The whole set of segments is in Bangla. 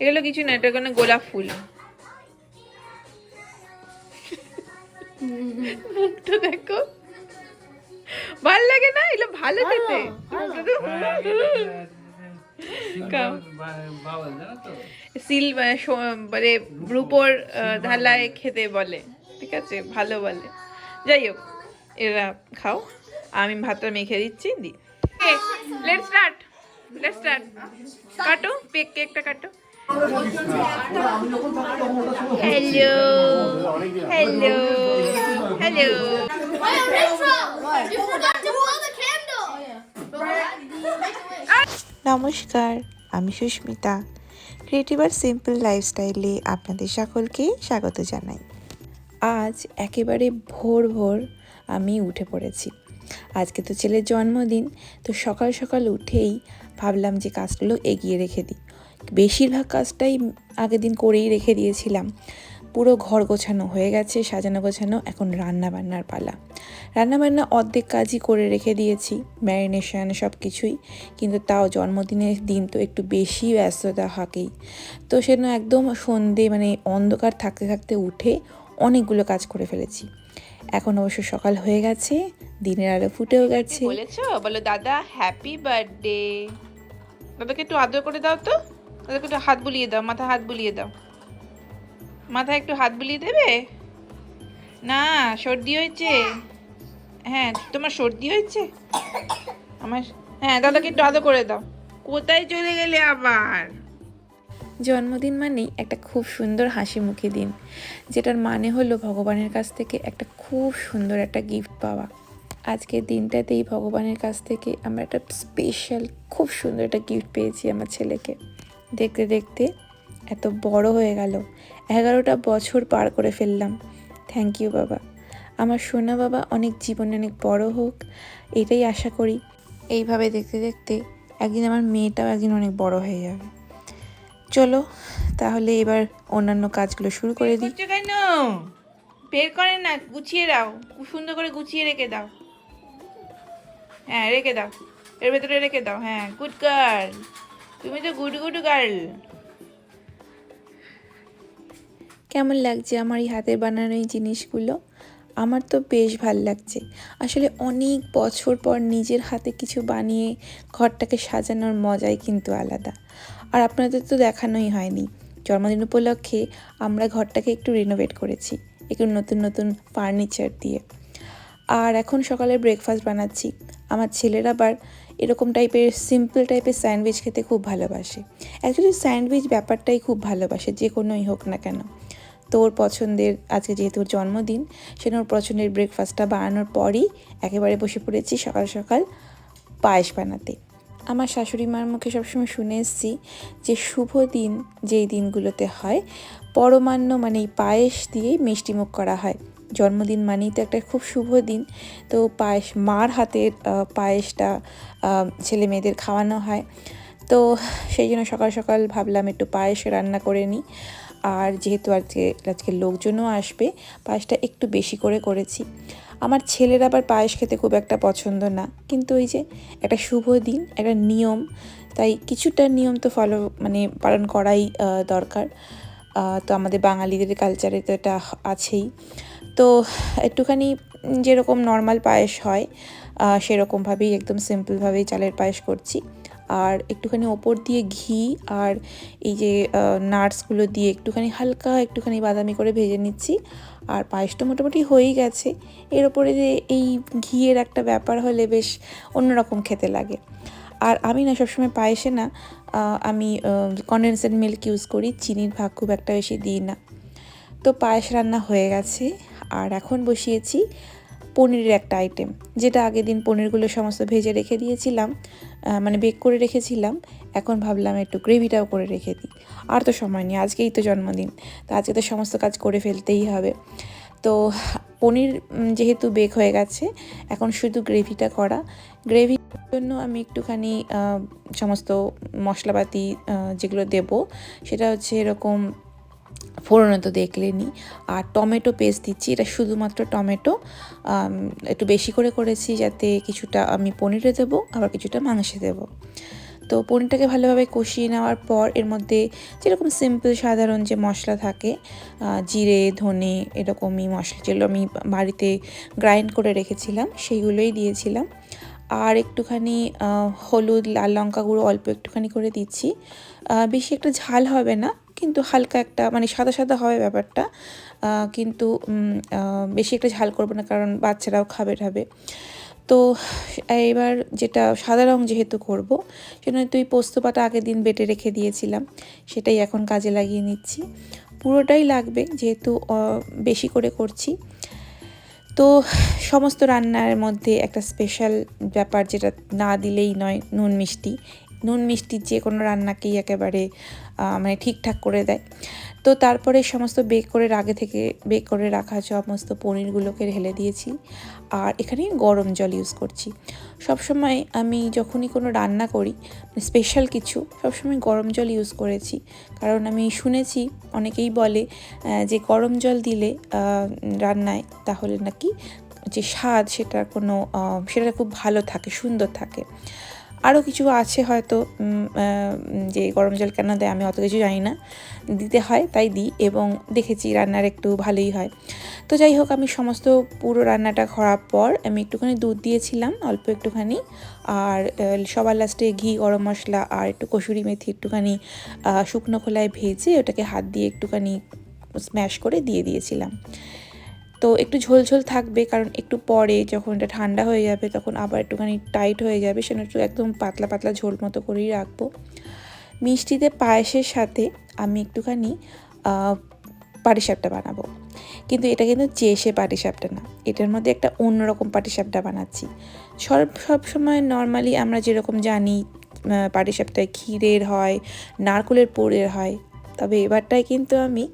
এগুলো কিছু না এটা কোনো গোলাপ ফুল। মুখটা দেখো। ভালো লাগে না? এগুলো ভালো খেতে। কাও। বাবা জানো তো? সিল মানে রূপোর ঢালায় খেতে বলে। ঠিক আছে ভালো বলে। যাই হোক এরা খাও। আমি ভাতটা মেখে দিচ্ছি দি। লেট স্টার্ট লেট স্টার্ট কাটো পেক কেকটা কাটো। Blow the candle! নমস্কার, আমি সুস্মিতা। ক্রিয়েটিভ আর সিম্পল লাইফস্টাইলে আপনাদের সকলকে স্বাগত জানাই। আজ একেবারে ভোর ভোর আমি উঠে পড়েছি। আজকে তো ছেলের জন্মদিন, তো সকাল সকাল উঠেই ভাবলাম যে কাজগুলো এগিয়ে রেখে দিই। বেশিরভাগ কাজটাই আগের দিন করেই রেখে দিয়েছিলাম। পুরো ঘর গোছানো হয়ে গেছে সাজানো গোছানো এখন রান্না বান্নার পালা। রান্নাবান্না অর্ধেক কাজই করে রেখে দিয়েছি ম্যারিনেশন সব কিছুই কিন্তু তাও জন্মদিনের দিন তো একটু বেশি ব্যস্ততা থাকেই। তো সেজন্য একদম সন্ধে মানে অন্ধকার থাকতে থাকতে উঠে অনেকগুলো কাজ করে ফেলেছি। এখন অবশ্য সকাল হয়ে গেছে দিনের আলো ফুটেও গেছে। বলেছ বলো দাদা হ্যাপি বার্থডে দাদাকে একটু আদর করে দাও তো। দাদাকে একটু হাত বুলিয়ে দাও মাথা হাত বুলিয়ে দাও। মাথায় একটু হাত বুলিয়ে দেবে? না, সর্দি হয়েছে। হ্যাঁ তোমার সর্দি হয়েছে? আমার হ্যাঁ দাদাকে একটু আদর করে দাও। কোথায় চলে গেলে আবার? জন্মদিন মানেই একটা খুব সুন্দর হাসি মুখে দিন, যেটার মানে হলো ভগবানের কাছ থেকে একটা খুব সুন্দর একটা গিফট পাওয়া। আজকের দিনটাতেই ভগবানের কাছ থেকে আমরা একটা স্পেশাল খুব সুন্দর একটা গিফট পেয়েছি আমার ছেলেকে। দেখতে দেখতে এত বড় হয়ে গেল। এগারোটা বছর পার করে ফেললাম। থ্যাংক ইউ বাবা। আমার সোনা বাবা অনেক জীবনে অনেক বড় হোক, এটাই আশা করি। এইভাবে দেখতে দেখতে একদিন আমার মেয়েটাও একদিন অনেক বড় হয়ে যাবে। চলো, তাহলে এবার অন্যান্য কাজগুলো শুরু করে দিই। কেন? বের করে না, গুছিয়ে দাও। সুন্দর করে গুছিয়ে রেখে দাও। হ্যাঁ রেখে দাও। এর ভেতরে রেখে দাও। হ্যাঁ গুড গার্ল তুমি তো গুড গুড গার্ল। কেমন লাগছে আমার এই হাতের বানানো এই জিনিসগুলো? আমার তো বেশ ভালো লাগছে। আসলে অনেক বছর পর নিজের হাতে কিছু বানিয়ে ঘরটাকে সাজানোর মজাই কিন্তু আলাদা। আর আপনাদের তো দেখানোই হয়নি। জন্মদিন উপলক্ষে আমরা ঘরটাকে একটু রিনোভেট করেছি, একটু নতুন নতুন ফার্নিচার দিয়ে। আর এখন সকালে ব্রেকফাস্ট বানাচ্ছি। আমার ছেলের আবার এরকম টাইপের সিম্পল টাইপের স্যান্ডউইচ খেতে খুব ভালোবাসে। অ্যাকচুয়ালি স্যান্ডউইচ ব্যাপারটাই খুব ভালোবাসে, যে কোনোই হোক না কেন। তো ওর পছন্দের, আজকে যেহেতু ওর জন্মদিন, সেজন্য ওর পছন্দের ব্রেকফাস্টটা বানানোর পরই একেবারে বসে পড়েছি সকাল সকাল পায়েস বানাতে। আমার শাশুড়ি মার মুখে সবসময় শুনে এসেছি যে শুভ দিন যেই দিনগুলোতে হয়, পরমান্ন মানে এই পায়েস দিয়েই মিষ্টিমুখ করা হয়। জন্মদিন মানেই তো একটা খুব শুভ দিন। তো পায়েস, মার হাতের পায়েসটা ছেলে মেয়েদের খাওয়ানো হয়। তো সেই জন্য সকাল সকাল ভাবলাম একটু পায়েস রান্না করে নিই। আর যেহেতু আজকে আজকে লোকজনও আসবে, পায়েসটা একটু বেশি করে করেছি। আমার ছেলের আবার পায়েস খেতে খুব একটা পছন্দ না। কিন্তু ওই যে একটা শুভ দিন, একটা নিয়ম, তাই কিছুটা নিয়ম তো ফলো মানে পালন করাই দরকার। তো আমাদের বাঙালিদের কালচারে তো এটা আছেই। তো একটুখানি যেরকম নর্মাল পায়েস হয় সেরকমভাবেই একদম সিম্পলভাবেই চালের পায়েস করছি। আর একটুখানি ওপর দিয়ে ঘি আর এই যে নাটসগুলো দিয়ে একটুখানি হালকা একটুখানি বাদামি করে ভেজে নিচ্ছি। আর পায়েসটা মোটামুটি হয়েই গেছে। এর ওপরে যে এই ঘিয়ের একটা ব্যাপার হলে বেশ অন্যরকম খেতে লাগে। আর আমি না সবসময় পায়েসে না আমি কন্ডেন্সেড মিল্ক ইউজ করি, চিনির ভাগ খুব একটা বেশি দিই না। তো পায়েস রান্না হয়ে গেছে। আর এখন বসিয়েছি পনিরের একটা আইটেম যেটা আগের দিন পনিরগুলো সমস্ত ভেজে রেখে দিয়েছিলাম মানে বেক করে রেখেছিলাম, এখন ভাবলাম একটু গ্রেভিটাও করে রেখে দিই। আর তো সময় নেই, আজকেই তো জন্মদিন, তো আজকে তো সমস্ত কাজ করে ফেলতেই হবে। তো পনির যেহেতু বেক হয়ে গেছে, এখন শুধু গ্রেভিটা করা। গ্রেভির জন্য আমি একটুখানি সমস্ত মশলাপাতি যেগুলো দেব, সেটা হচ্ছে এরকম ফোড়নে তো দেখলেনি আর টমেটো পেস্ট দিচ্ছি, এটা শুধুমাত্র টমেটো। একটু বেশি করে করেছি যাতে কিছুটা আমি পনিরে দেবো, আবার কিছুটা মাংসে দেবো। তো পনিরটাকে ভালোভাবে কষিয়ে নেওয়ার পর এর মধ্যে যেরকম সিম্পল সাধারণ যে মশলা থাকে জিরে, ধনে এরকমই মশলা যেগুলো আমি বাড়িতে গ্রাইন্ড করে রেখেছিলাম, সেইগুলোই দিয়েছিলাম। আর একটুখানি হলুদ, লাল লঙ্কা গুঁড়ো অল্প একটুখানি করে দিচ্ছি। বেশি একটা ঝাল হবে না কিন্তু হালকা একটা মানে সাদা সাদা হবে ব্যাপারটা। কিন্তু বেশি একটা ঝাল করব না, কারণ বাচ্চারাও খাবে টাবে তো, এবার যেটা সাদা রং যেহেতু করব সেজন্য তুই পোস্ত পাতা আগের দিন বেটে রেখে দিয়েছিলাম। সেটাই এখন কাজে লাগিয়ে নিচ্ছি। পুরোটাই লাগবে, যেহেতু বেশি করে করছি। তো, সমস্ত রান্নার মধ্যে একটা স্পেশাল ব্যাপার যেটা না দিলেই নয়, নুন মিষ্টি। নুন মিষ্টি যে কোনো রান্নাকেই একেবারে মানে ঠিকঠাক করে দেয়। তো তারপরে সমস্ত বেক করে, আগে থেকে বেক করে রাখা সমস্ত পনিরগুলোকে ঢেলে দিয়েছি। আর এখানে গরম জল ইউজ করছি। সবসময় আমি যখনই কোনো রান্না করি স্পেশাল কিছু, সবসময় গরম জল ইউজ করেছি। কারণ আমি শুনেছি, অনেকেই বলে যে গরম জল দিলে রান্নায় তাহলে নাকি যে স্বাদ সেটা কোনো সেটা খুব ভালো থাকে, সুন্দর থাকে। আরও কিছু আছে হয়তো যে গরম জল কেন দেয় আমি অত কিছু জানি না। দিতে হয়, তাই দিই এবং দেখেছি রান্নার একটু ভালোই হয়। তো যাই হোক, আমি সমস্ত পুরো রান্নাটা করার পর আমি একটুখানি দুধ দিয়েছিলাম, অল্প একটুখানি। আর সবার লাস্টে ঘি, গরম মশলা আর একটু কসুরি মেথি একটুখানি শুকনো খোলায় ভেজে ওটাকে হাত দিয়ে একটুখানি স্ম্যাশ করে দিয়ে দিয়েছিলাম। তো একটু ঝোল ঝোল থাকবে, কারণ একটু পরে যখন এটা ঠান্ডা হয়ে যাবে তখন আবার একটুখানি টাইট হয়ে যাবে সেটা একটু একদম পাতলা পাতলা ঝোল মতো করেই রাখব। মিষ্টিতে পায়েসের সাথে আমি একটুখানি পাটিসাপটা বানাবো। কিন্তু এটা কিন্তু চেষে পাটিসাপটা না, এটার মধ্যে একটা অন্যরকম পাটিসাপটা বানাচ্ছি। সব সব সময় নর্মালি আমরা যেরকম জানি পাটিসাপটায় ক্ষীরের হয়, নারকলের পোড়ের হয় তবে এবারটায় কিন্তু আমি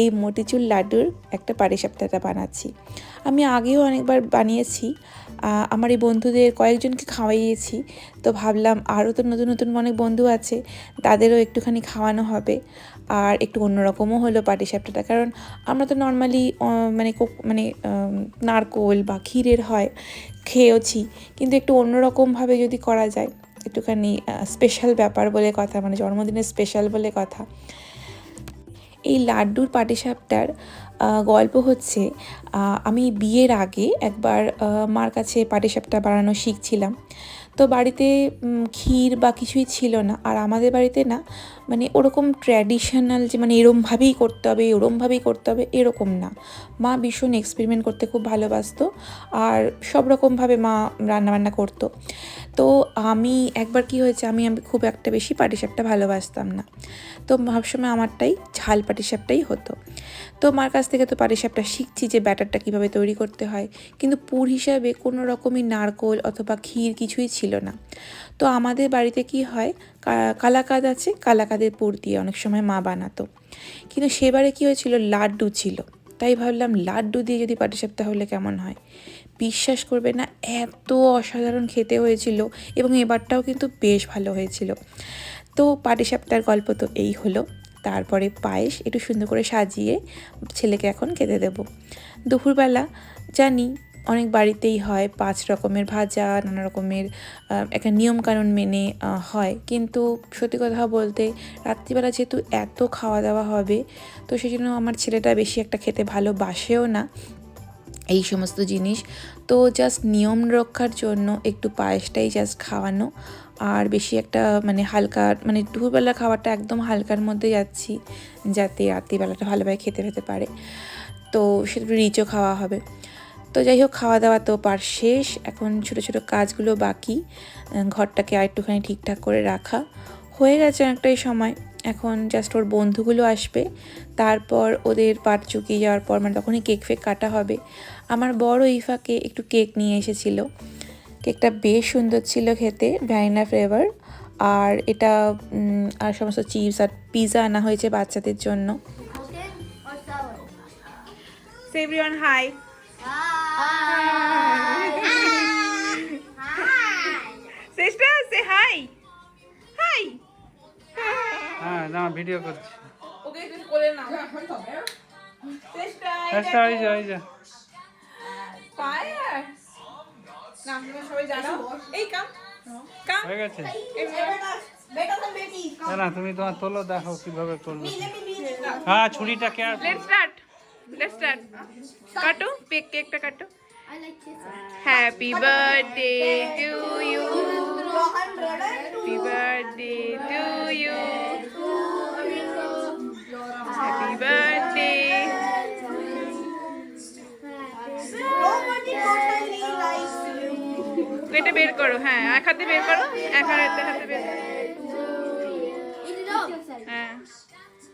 এই মতিচুর লাড্ডুর একটা পাটিসাপটাটা বানাচ্ছি। আমি আগেও অনেকবার বানিয়েছি আমার এই বন্ধুদের কয়েকজনকে খাওয়াইয়েছি, তো ভাবলাম আরও তো নতুন নতুন অনেক বন্ধু আছে, তাদেরও একটুখানি খাওয়ানো হবে আর একটু অন্যরকমও হলো পাটিসাপটাটা কারণ আমরা তো নর্মালি মানে মানে নারকোল বা ক্ষীরের হয়, খেয়েওছি, কিন্তু একটু অন্যরকমভাবে যদি করা যায়, একটুখানি স্পেশাল ব্যাপার বলে কথা মানে জন্মদিনের স্পেশাল বলে কথা এই লাড্ডুর পাটিসাপটার গল্প হচ্ছে আমি বিয়ের আগে একবার মার কাছে পাটিসাপটা বানানো শিখছিলাম। তো বাড়িতে ক্ষীর বা কিছুই ছিল না। আর আমাদের বাড়িতে না মানে ওরকম ট্র্যাডিশনাল যে মানে এরমভাবেই করতে হবে এরমভাবেই করতে হবে, এরকম না। মা ভীষণ এক্সপেরিমেন্ট করতে খুব ভালোবাসতো আর সব রকমভাবে মা রান্নাবান্না করতো। তো আমি একবার কি হয়েছে, আমি আমি খুব একটা বেশি পাটিসাপটা ভালোবাসতাম না। তো সবসময় আমারটাই ঝাল পাটিসাপটাই হতো। তো মার কাছ থেকে তো পাটিসাপটা শিখছি যে ব্যাটারটা কীভাবে তৈরি করতে হয়। কিন্তু পুর হিসাবে কোনো রকমই নারকোল অথবা ক্ষীর কিছুই ছিল না। তো আমাদের বাড়িতে কি হয় কালাকাদ আছে, কালাকাদের পুর দিয়ে অনেক সময় মা বানাতো। কিন্তু সেবারে কী হয়েছিল? লাড্ডু ছিল। তাই ভাবলাম লাড্ডু দিয়ে যদি পাটিসাপটা হলে কেমন হয়? বিশ্বাস করবে না, এত অসাধারণ খেতে হয়েছিল এবং এবারটাও কিন্তু বেশ ভালো হয়েছিল। তো পাটিসাপটার গল্প তো এই হলো। তারপরে পায়েস একটু সুন্দর করে সাজিয়ে ছেলেকে এখন খেতে দেব। দুপুরবেলা জানি অনেক বাড়িতেই হয়, পাঁচ রকমের ভাজা, নানা রকমের একটা নিয়মকানুন মেনে হয়। কিন্তু সত্যি কথা বলতে রাত্রিবেলা যেহেতু এত খাওয়া দাওয়া হবে, তো সেই জন্য আমার ছেলেটা বেশি একটা খেতে ভালোবাসেও না এই সমস্ত জিনিস। তো জাস্ট নিয়ম রক্ষার জন্য একটু পায়েসটাই জাস্ট খাওয়ানো। আর বেশি একটা মানে হালকা মানে দুপুরবেলা খাওয়াটা একদম হালকার মধ্যে যাচ্ছি, যাতে রাত্রিবেলাটা ভালোভাবে খেতে পেতে পারে। তো সেটা রিচও খাওয়া হবে। তো যাই হোক খাওয়া দাওয়া তো পার শেষ। এখন ছোটো ছোটো কাজগুলো বাকি। ঘরটাকে আর একটুখানি ঠিকঠাক করে রাখা। হয়ে গেছে অনেকটাই সময়। এখন জাস্ট ওর বন্ধুগুলো আসবে। তারপর ওদের পাট চুকিয়ে যাওয়ার পর মানে তখনই কেক ফেক কাটা হবে। আমার বড় ইফাকে একটু কেক নিয়ে এসেছিল। কেকটা বেশ সুন্দর ছিল খেতে ভ্যানিলা ফ্লেভার আর এটা আর সমস্ত চিপস আর পিৎজা আনা হয়েছে বাচ্চাদের জন্য। Hi Hi. Hi. সিস্টার সে হাই হাই হ্যাঁ না ভিডিও করছি। ওকে একটু কোলে নাও। সিস্টার আচ্ছা ওই যা ওই যা। ফায়ার না তোমরা সবাই জানো। এই কাম কাম হয়ে গেছে? না তুমি তোমার তোলো দেখো কীভাবে করবে। হ্যাঁ ছুরিটা কে আর লেটস স্টার্ট লেটস স্টার্ট কাটো পেক কেকটা কাটো। I like kids. Happy birthday to you happy birthday to you happy birthday এটা বের করো হ্যাঁ এক হাতে বের করো এক হাতে হাতে বের করো. হ্যাঁ।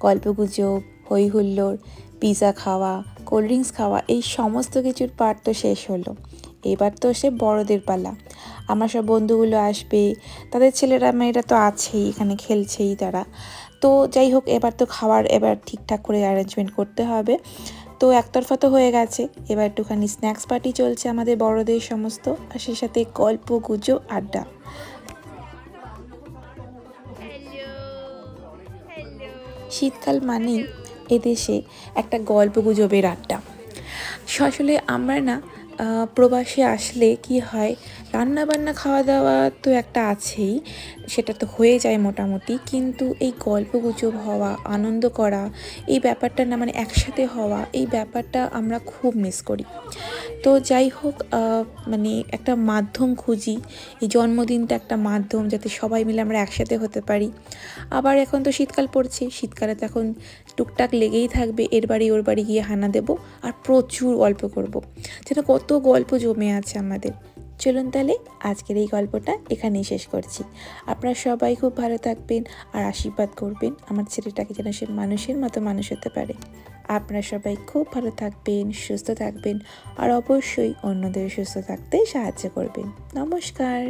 গল্পগুজব হই হুল্লোড় পিৎজা খাওয়া, কোল্ড ড্রিঙ্কস খাওয়া, এই সমস্ত কিছুর পার্ট তো শেষ হলো। এবার তো সে বড়দের পালা। আমার সব বন্ধুগুলো আসবে, তাদের ছেলেরা, মেয়েরা তো আছেই, এখানে খেলছেই তারা। তো যাই হোক, এবার তো খাওয়ার এবার ঠিকঠাক করে অ্যারেঞ্জমেন্ট করতে হবে। তো একতরফা তো হয়ে গেছে। এবার একটুখানি স্ন্যাক্স পার্টি চলছে আমাদের বড়দের সমস্ত। আর সেই সাথে গল্প গুজব আড্ডা। শীতকাল মানেই এদেশে একটা গল্প গুজবের আড্ডা। আসলে আমরা না প্রবাসে আসলে কি হয় রান্না বান্না খাওয়া দাওয়া তো একটা আছেই, সেটা তো হয়ে যায় মোটামুটি। কিন্তু এই গল্প গুজব হওয়া, আনন্দ করা, এই ব্যাপারটা না মানে একসাথে হওয়া, এই ব্যাপারটা আমরা খুব মিস করি। তো যাই হোক মানে একটা মাধ্যম খুঁজি, এই জন্মদিনটা একটা মাধ্যম যাতে সবাই মিলে আমরা একসাথে হতে পারি। আবার এখন তো শীতকাল পড়ছে, শীতকালে তো এখন টুকটাক লেগেই থাকবে, এর বাড়ি ওর বাড়ি গিয়ে হানা দেব, আর প্রচুর গল্প করব। যেন কত গল্প জমে আছে আমাদের। চলুন তাহলে আজকের এই গল্পটা এখানেই শেষ করছি। আপনারা সবাই খুব ভালো থাকবেন আর আশীর্বাদ করবেন আমার ছেলেটাকে যেন সে মানুষের মতো মানুষ হতে পারে। আপনারা সবাই খুব ভালো থাকবেন, সুস্থ থাকবেন আর অবশ্যই অন্যদের সুস্থ থাকতে সাহায্য করবেন। নমস্কার।